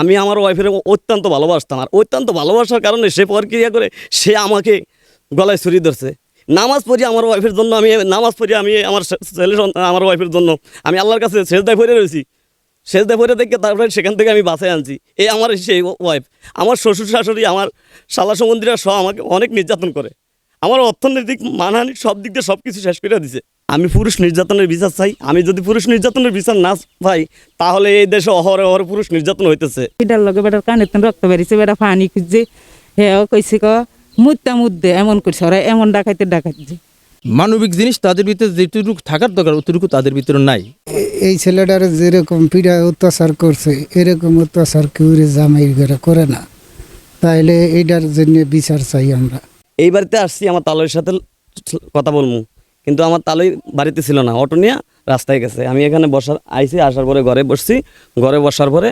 আমি আমার ওয়াইফের অত্যন্ত ভালোবাসতাম। আর অত্যন্ত ভালোবাসার কারণে সে প্রক্রিয়া করে সে আমাকে গলায় ছুরি ধরছে। নামাজ পড়ি আমার ওয়াইফের জন্য আমি, নামাজ পড়ি আমি আমার ছেলে আমার ওয়াইফের জন্য। আমি আল্লাহর কাছে শেষদায় পড়ে রয়েছি। শেষদায় পড়ে দেখে তারপরে সেখান থেকে আমি বাসায় আনছি। এই আমার সেই ওয়াইফ আমার শ্বশুর শাশুড়ি, আমার শালা সম্বন্ধীরা সহ আমাকে অনেক নির্যাতন করে। আমার অর্থনৈতিক মানহানি সব দিক দিয়ে সব কিছু শেষ করে দিছে। আমি পুরুষ নির্যাতনের বিচার চাই। আমি যদি পুরুষ নির্যাতনের বিচার না পাই তাহলে এই দেশে অহরে অহরে পুরুষ নির্যাতন হইতেছে। এটার লগে বেটার কানে তেন রক্ত বেরিয়েছে বেটা পানি খুঁজছে। হেও কইছে ক মুদ্দা মুদ্দে এমন করছে ওরা এমন ডাকাইতে ডাকাইছে। মানবিক জিনিস তাদের ভিতরে যেটুকু থাকার দরকার অতটুকু তাদের ভিতরে নাই। এই ছেলেটার যেরকম পীড়া অত্যাচার করছে এরকম অত্যাচার কেউ জামাই করে করে না। তাইলে এইটার জন্য বিচার চাই আমরা। এই বাড়িতে আসছি আমার তালয়ের সাথে কথা বলব কিন্তু আমার তালই বাড়িতে ছিল না। অটো নিয়ে রাস্তায় গেছে। আমি এখানে বসার, আইছি, আসার পরে ঘরে বসছি। ঘরে বসার পরে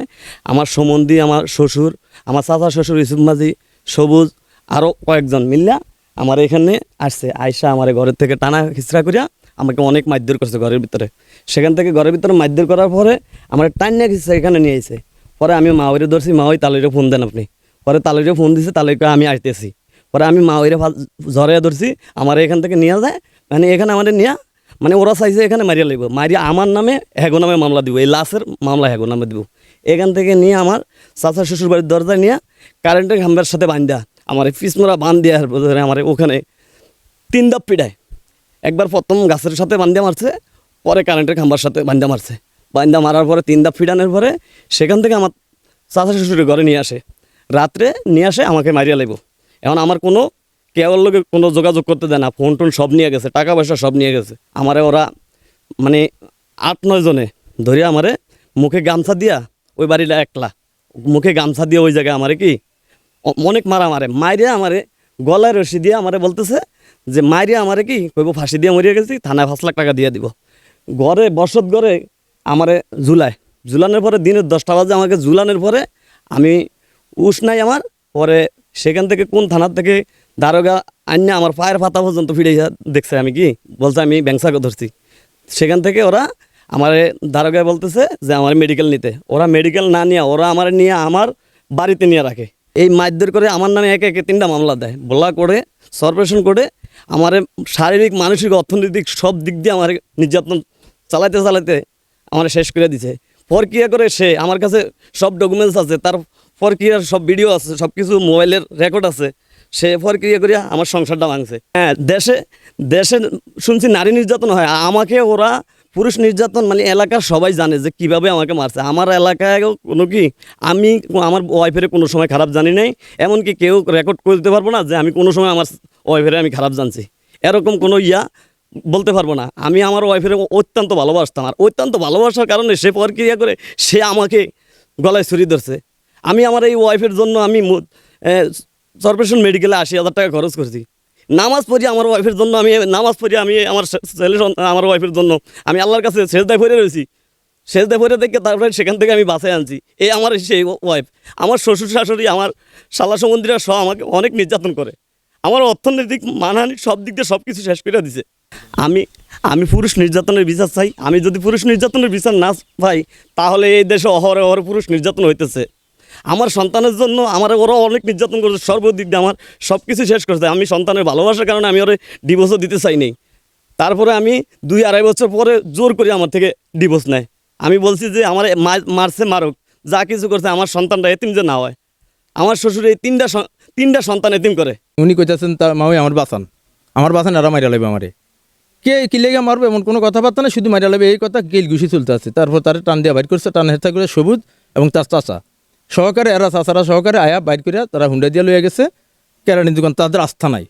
আমার সম্বন্ধী আমার শ্বশুর, আমার চাচা শ্বশুর, ইসুফ মাঝি, সবুজ আরও কয়েকজন মিল্লা আমার এখানে আসছে। আয়সা আমার ঘরের থেকে টানা খিচড়া করিয়া আমাকে অনেক মারধর করছে ঘরের ভিতরে। সেখান থেকে ঘরের ভিতরে মারধর করার পরে আমার টান্না খিচড়া এখানে নিয়ে আইছে। পরে আমি মাওয়ারে ধরছি মাওয়াই তালইরে ফোন দেন আপনি। পরে তালইরে ফোন দিছে তালইকে আমি আসতেছি পরে আমি মা ওইরে ঝরে ধরছি, আমার এখান থেকে নিয়ে যায় মানে এখানে আমাদের নিয়ে মানে ওরা চাইছে এখানে মারিয়া লাগবে মারিয়া আমার নামে হ্যাগো নামে মামলা দিব, এই লাশের মামলা হ্যাগো নামে দিব। এখান থেকে নিয়ে আমার চাচা শ্বশুর বাড়ির দরজায় নিয়ে কারেন্টের খাম্বার সাথে বান্ধা আমার পিসমোরা বান্ধ দেওয়ার ধরে আমার ওখানে তিন দাপ পিড়ায় একবার প্রথম গাছের সাথে বান্ধা মারছে, পরে কারেন্টের খাম্বার সাথে বান্ধা মারছে। বান্ধা মারার পরে তিন দাপ ফিডানোর পরে সেখান থেকে আমার চাচা শ্বশুরের ঘরে নিয়ে আসে। রাত্রে নিয়ে আসে আমাকে মারিয়া লাগবো এখন আমার কোনো কেউর লোকে কোনো যোগাযোগ করতে দেয় না, ফোন টোন সব নিয়ে গেছে, টাকা পয়সা সব নিয়ে গেছে। আমারে ওরা মানে আট, নয় জনে ধরে আমারে মুখে গামছা দিয়া ওই বাড়িটা একলা, মুখে গামছা দিয়ে ওই জায়গায় আমারে কি, অনেক মারা মারে, মাইরে আমারে গলায় রশি দিয়ে আমারে বলতেছে যে, মাইরে আমারে কি, কইব ফাঁসি দিয়ে মরিয়ে গেছি, থানায় পাঁচ লাখ টাকা দিয়ে দিব। ঘরে, বসত ঘরে আমারে ঝুলায়। ঝুলানোর পরে দিনের দশটা বাজে আমাকে ঝুলানোর পরে আমি উস নাই আমার, পরে সেখান থেকে কোন থানার থেকে দারোগা আন্যা আমার পায়ের পাতা পর্যন্ত ফিরে দেখছে আমি কি? বলছে আমি ব্যাংসাকে ধরছি। সেখান থেকে ওরা আমার দারোগায় বলতেছে যে আমার মেডিকেল নিতে। ওরা মেডিকেল না নিয়ে, ওরা আমার নিয়ে আমার বাড়িতে নিয়ে রাখে। এই মারধর করে আমার নামে একে একে তিনটা মামলা দেয়। বলা করে সরপরেশন করে আমার শারীরিক, মানসিক, অর্থনৈতিক সব দিক দিয়ে আমার নির্যাতন চালাতে চালাতে আমার শেষ করে দিছে। প্রক্রিয়া করে সে, আমার কাছে সব ডকুমেন্টস আছে, তার প্রক্রিয়ার সব ভিডিও আছে সব কিছু মোবাইলের রেকর্ড আছে। সে প্রক্রিয়া করিয়া আমার সংসারটা ভাঙছে। হ্যাঁ দেশে দেশে শুনছি নারী নির্যাতন হয়। আমাকে ওরা পুরুষ নির্যাতন মানে এলাকার সবাই জানে যে কীভাবে আমাকে মারছে। আমার এলাকায় কোনো কি, আমি আমার ওয়াইফের কোনো সময় খারাপ জানি নাই। এমনকি কেউ রেকর্ড করতে পারব না যে আমি কোনো সময় আমার ওয়াইফের আমি খারাপ জানছি। এরকম কোনো ইয়া বলতে পারব না। আমি আমার ওয়াইফের অত্যন্ত ভালোবাসতাম। আর অত্যন্ত ভালোবাসার কারণে সে প্রক্রিয়া করে সে আমাকে গলায় ছুরি ধরছে। আমি আমার এই ওয়াইফের জন্য আমি সরপরেশন মেডিকেলে আশি হাজার টাকা খরচ করছি। নামাজ পড়ি আমার ওয়াইফের জন্য, আমি নামাজ পড়ি আমি আমার ছেলে আমার ওয়াইফের জন্য। আমি আল্লাহর কাছে শেষদায় পড়ে রয়েছি। শেষদায় পড়ে দেখে তারপরে সেখান থেকে আমি বাসায় আনছি। এই আমার সেই ওয়াইফ আমার শ্বশুর শাশুড়ি, আমার শালা সম্বন্ধীরা সব আমাকে অনেক নির্যাতন করে। আমার অর্থনৈতিক মানহানি সব দিক দিয়ে সব কিছু শেষ করে দিছে। আমি আমি পুরুষ নির্যাতনের বিচার চাই। আমি যদি পুরুষ নির্যাতনের বিচার না পাই, তাহলে এই দেশে অহরে অহরে পুরুষ নির্যাতন হইতেছে। আমার সন্তানের জন্য আমার ওরা অনেক নির্যাতন করেছে, সর্বদিক দিয়ে আমার সব কিছু শেষ করেছে আমি সন্তানের ভালোবাসার কারণে আমি ওরে ডিভোর্সও দিতে চাই নাই তারপরে আমি দুই আড়াই বছর পরে জোর করে আমার থেকে ডিভোর্স নেয়। আমি বলছি যে, আমার মারছে মারুক, যা কিছু করছে আমার সন্তানটা এতিম যে না হয়। আমার শ্বশুর এই তিনটা তিনটা সন্তান এতিম করে। উনি কইতেছেন, তার মাওই আমার বাসান আমার বাসান এরা মারিয়া লাগবে আমারে। কে, কি লেগে মারবে, এমন কোনো কথাবার্তা না শুধু মারিয়া লাগবে এই কথা গেল ঘুষি চলতে আছে। তারপর তার টান দিয়ে বাইর করছে, টান হেরতা করে সবুজ এবং তার চাচা। সহকারে, এরা চাচারা সহকারে আয়া বাইর করে তারা হুন্ডা দিয়ে লইয়া গেছে। কেরানি দোকান, তাদের আস্থা নাই।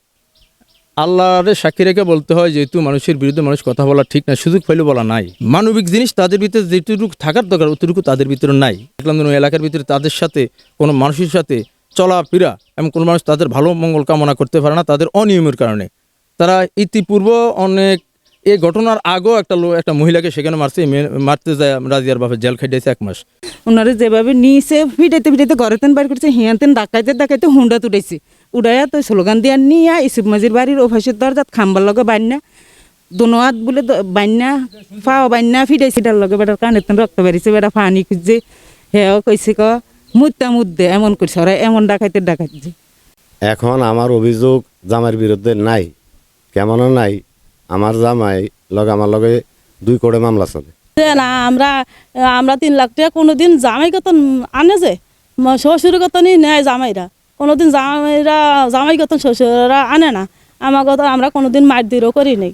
আল্লাহরে সাক্ষী রেখে বলতে হয় যেহেতু মানুষের বিরুদ্ধে মানুষ কথা বলা ঠিক না, সুযোগ পাইলে বলা নাই। মানবিক জিনিস তাদের ভিতরে যেটুকু থাকার দরকার, অতটুকু তাদের ভিতরে নাই। দেখলাম যেন এলাকার ভিতরে তাদের সাথে, কোনো মানুষের সাথে চলাফেরা এবং কোনো মানুষ তাদের ভালো মঙ্গল কামনা করতে পারে না, তাদের অনিয়মের কারণে। তারা ইতিপূর্ব অনেক এই ঘটনার আগেও একটা একটা মহিলাকে সেখানে মারছে মারতে যায়, রাজিয়ার বাপে জেল খাইতেছে এক মাস। ওনারে যেভাবে নিয়েছে ফিটাইতে ফিটাইতে ঘরেতেন বাইর করছে হিয়াতেন ডাকাইতে ডাকাইতে হুন্ডা তুটাইছে উড়াইয়া তো স্লোগান দিয়া নিয়া ইসুফ মাঝির বাড়ির ওফাসের দরজাত খাম্বার লগে বান্না দোনো হাত বলে বান্না ফাও বান্না ফিটাইছে। এটার লগে বেটার কানের তেন রক্ত বেরিয়েছে বেটা পানি খুঁজছে। হেও কইছে ক মুদ্দা মুদ্দে এমন করছে ওরা, এমন ডাকাইতে ডাকাইছে। এখন আমার অভিযোগ জামাইয়ের বিরুদ্ধে নাই। কেমনও নাই। আমার জামাই লগে, আমার লগে দুই কোড়ে মামলা চলে। না, আমরা আমরা তিন লাখ টাকা কোনোদিন জামাই কতন আনে যে? শ্বশুর কতনই নেয় জামাইরা। কোনোদিন জামাইরা, জামাই কতন শ্বশুররা আনে না। আমার কথা আমরা কোনোদিন মার দিরও করি নাই।